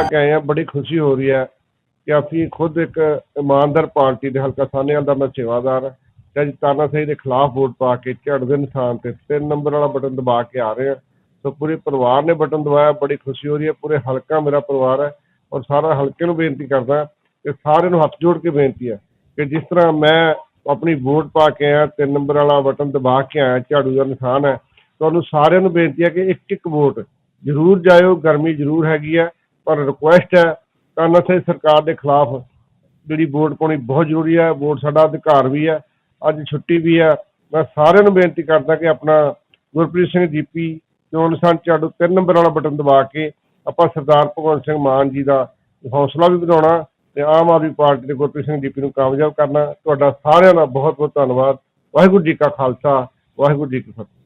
ਕੇ ਆਏ ਆ, ਬੜੀ ਖੁਸ਼ੀ ਹੋ ਰਹੀ ਹੈ ਕਿ ਅਸੀਂ ਖੁਦ ਇੱਕ ਇਮਾਨਦਾਰ ਪਾਰਟੀ ਦੇ ਹਲਕਾ ਸਾਹਨੇਵਾਲ ਦਾ ਮੈਂ ਸੇਵਾਦਾਰ ਹਾਂ। ਤੇ ਅੱਜ ਤਾਨਾਸ਼ਾਹੀ ਦੇ ਖਿਲਾਫ ਵੋਟ ਪਾ ਕੇ ਝੜ ਦੇ ਨਿਸ਼ਾਨ ਤੇ ਤਿੰਨ ਨੰਬਰ ਵਾਲਾ ਬਟਨ ਦਬਾ ਕੇ ਆ ਰਹੇ ਹਾਂ। ਸੋ ਪੂਰੇ ਪਰਿਵਾਰ ਨੇ ਬਟਨ ਦਬਾਇਆ, ਬੜੀ ਖੁਸ਼ੀ ਹੋ ਰਹੀ ਹੈ। ਪੂਰੇ ਹਲਕਾ ਮੇਰਾ ਪਰਿਵਾਰ ਹੈ ਔਰ ਸਾਰਾ ਹਲਕੇ ਨੂੰ ਬੇਨਤੀ ਕਰਦਾ ਕਿ ਸਾਰਿਆਂ ਨੂੰ ਹੱਥ ਜੋੜ ਕੇ ਬੇਨਤੀ ਹੈ ਕਿ ਜਿਸ ਤਰ੍ਹਾਂ ਮੈਂ ਆਪਣੀ ਵੋਟ ਪਾ ਕੇ ਆਇਆ, ਤਿੰਨ ਨੰਬਰ ਵਾਲਾ ਬਟਨ ਦਬਾ ਕੇ ਆਇਆ, ਝਾੜੂ ਦਾ ਨਿਸ਼ਾਨ ਹੈ, ਤੁਹਾਨੂੰ ਸਾਰਿਆਂ ਨੂੰ ਬੇਨਤੀ ਹੈ ਕਿ ਇੱਕ ਇੱਕ ਵੋਟ ਜ਼ਰੂਰ ਜਾਇਓ, ਗਰਮੀ ਜ਼ਰੂਰ ਹੈਗੀ ਹੈ। ਪਰ ਰਿਕੁਐਸਟ ਹੈ ਤਾਨਾਸ਼ਾਹੀ ਸਰਕਾਰ ਦੇ ਖਿਲਾਫ ਜਿਹੜੀ ਵੋਟ ਪਾਉਣੀ ਬਹੁਤ ਜ਼ਰੂਰੀ ਹੈ, ਵੋਟ ਸਾਡਾ ਅਧਿਕਾਰ ਵੀ ਹੈ, ਅੱਜ ਛੁੱਟੀ ਵੀ ਹੈ। ਮੈਂ ਸਾਰਿਆਂ ਨੂੰ ਬੇਨਤੀ ਕਰਦਾ ਕਿ ਆਪਣਾ ਗੁਰਪ੍ਰੀਤ ਸਿੰਘ ਜੀਪੀ ਚੋਣ ਨਿਸ਼ਾਨ ਝਾੜੂ ਤਿੰਨ ਨੰਬਰ ਵਾਲਾ ਬਟਨ ਦਬਾ ਕੇ ਆਪਾਂ ਸਰਦਾਰ ਭਗਵੰਤ ਸਿੰਘ ਮਾਨ ਜੀ ਦਾ ਹੌਸਲਾ ਵੀ ਵਧਾਉਣਾ ਤੇ ਆਮ ਆਦਮੀ ਪਾਰਟੀ ਦੇ ਗੁਰਪ੍ਰੀਤ ਸਿੰਘ ਜੀਪੀ ਨੂੰ ਕਾਮਯਾਬ ਕਰਨਾ। ਤੁਹਾਡਾ ਸਾਰਿਆਂ ਦਾ ਬਹੁਤ ਬਹੁਤ ਧੰਨਵਾਦ। ਵਾਹਿਗੁਰੂ ਜੀ ਕਾ ਖਾਲਸਾ, ਵਾਹਿਗੁਰੂ ਜੀ ਕੀ ਫਤਿਹ।